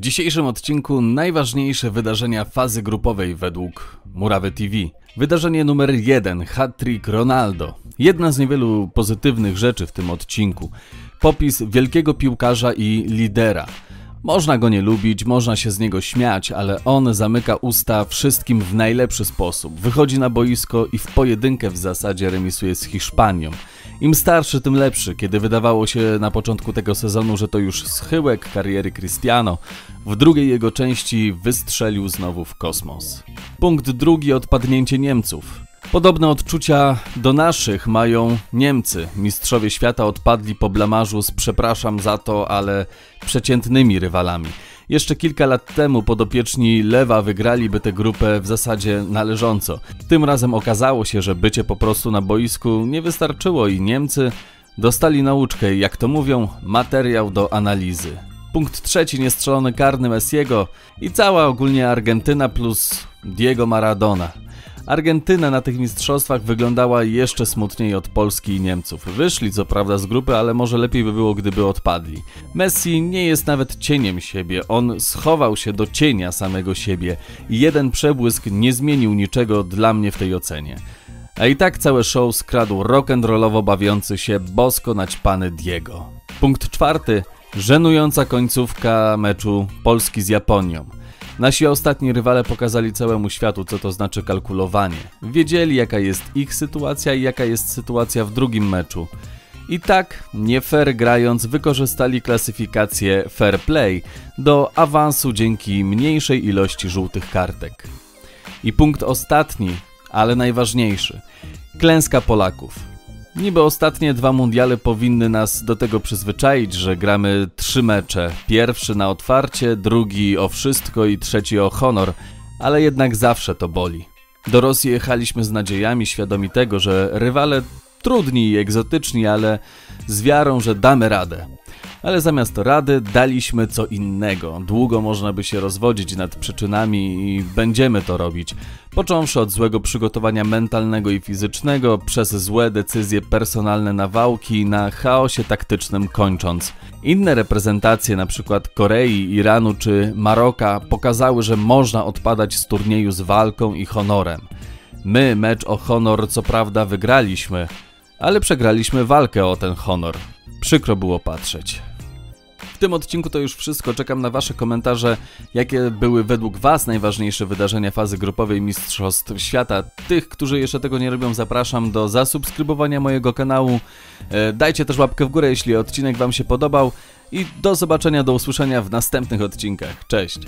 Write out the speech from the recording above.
dzisiejszym odcinku najważniejsze wydarzenia fazy grupowej według Murawy TV. Wydarzenie numer 1, hat-trick Ronaldo. Jedna z niewielu pozytywnych rzeczy w tym odcinku. Popis wielkiego piłkarza i lidera. Można go nie lubić, można się z niego śmiać, ale on zamyka usta wszystkim w najlepszy sposób. Wychodzi na boisko i w pojedynkę w zasadzie remisuje z Hiszpanią. Im starszy, tym lepszy. Kiedy wydawało się na początku tego sezonu, że to już schyłek kariery Cristiano, w drugiej jego części wystrzelił znowu w kosmos. Punkt drugi odpadnięcie Niemców. Podobne odczucia do naszych mają Niemcy. Mistrzowie świata odpadli po blamarzu z przepraszam za to, ale przeciętnymi rywalami. Jeszcze kilka lat temu podopieczni Lewa wygraliby tę grupę w zasadzie należąco. Tym razem okazało się, że bycie po prostu na boisku nie wystarczyło i Niemcy dostali nauczkę, jak to mówią, materiał do analizy. Punkt trzeci, niestrzelony karny Messiego i cała ogólnie Argentyna plus Diego Maradona. Argentyna na tych mistrzostwach wyglądała jeszcze smutniej od Polski i Niemców. Wyszli co prawda z grupy, ale może lepiej by było, gdyby odpadli. Messi nie jest nawet cieniem siebie, on schował się do cienia samego siebie i jeden przebłysk nie zmienił niczego dla mnie w tej ocenie. A i tak całe show skradł rock'n'rollowo bawiący się bosko naćpany Diego. Punkt czwarty. Żenująca końcówka meczu Polski z Japonią. Nasi ostatni rywale pokazali całemu światu, co to znaczy kalkulowanie. Wiedzieli, jaka jest ich sytuacja i jaka jest sytuacja w drugim meczu. I tak, nie fair grając, wykorzystali klasyfikację fair play do awansu dzięki mniejszej ilości żółtych kartek. I punkt ostatni, ale najważniejszy. Klęska Polaków. Niby ostatnie dwa mundiale powinny nas do tego przyzwyczaić, że gramy trzy mecze. Pierwszy na otwarcie, drugi o wszystko i trzeci o honor, ale jednak zawsze to boli. Do Rosji jechaliśmy z nadziejami, świadomi tego, że rywale trudni i egzotyczni, ale z wiarą, że damy radę ale zamiast rady daliśmy co innego. Długo można by się rozwodzić nad przyczynami i będziemy to robić. Począwszy od złego przygotowania mentalnego i fizycznego, przez złe decyzje personalne na wałki, na chaosie taktycznym kończąc. Inne reprezentacje, np. Korei, Iranu czy Maroka, pokazały, że można odpadać z turnieju z walką i honorem. My mecz o honor co prawda wygraliśmy, ale przegraliśmy walkę o ten honor. Przykro było patrzeć. W tym odcinku to już wszystko. Czekam na Wasze komentarze, jakie były według Was najważniejsze wydarzenia fazy grupowej Mistrzostw Świata. Tych, którzy jeszcze tego nie robią, zapraszam do zasubskrybowania mojego kanału. E, dajcie też łapkę w górę, jeśli odcinek Wam się podobał. I do zobaczenia, do usłyszenia w następnych odcinkach. Cześć!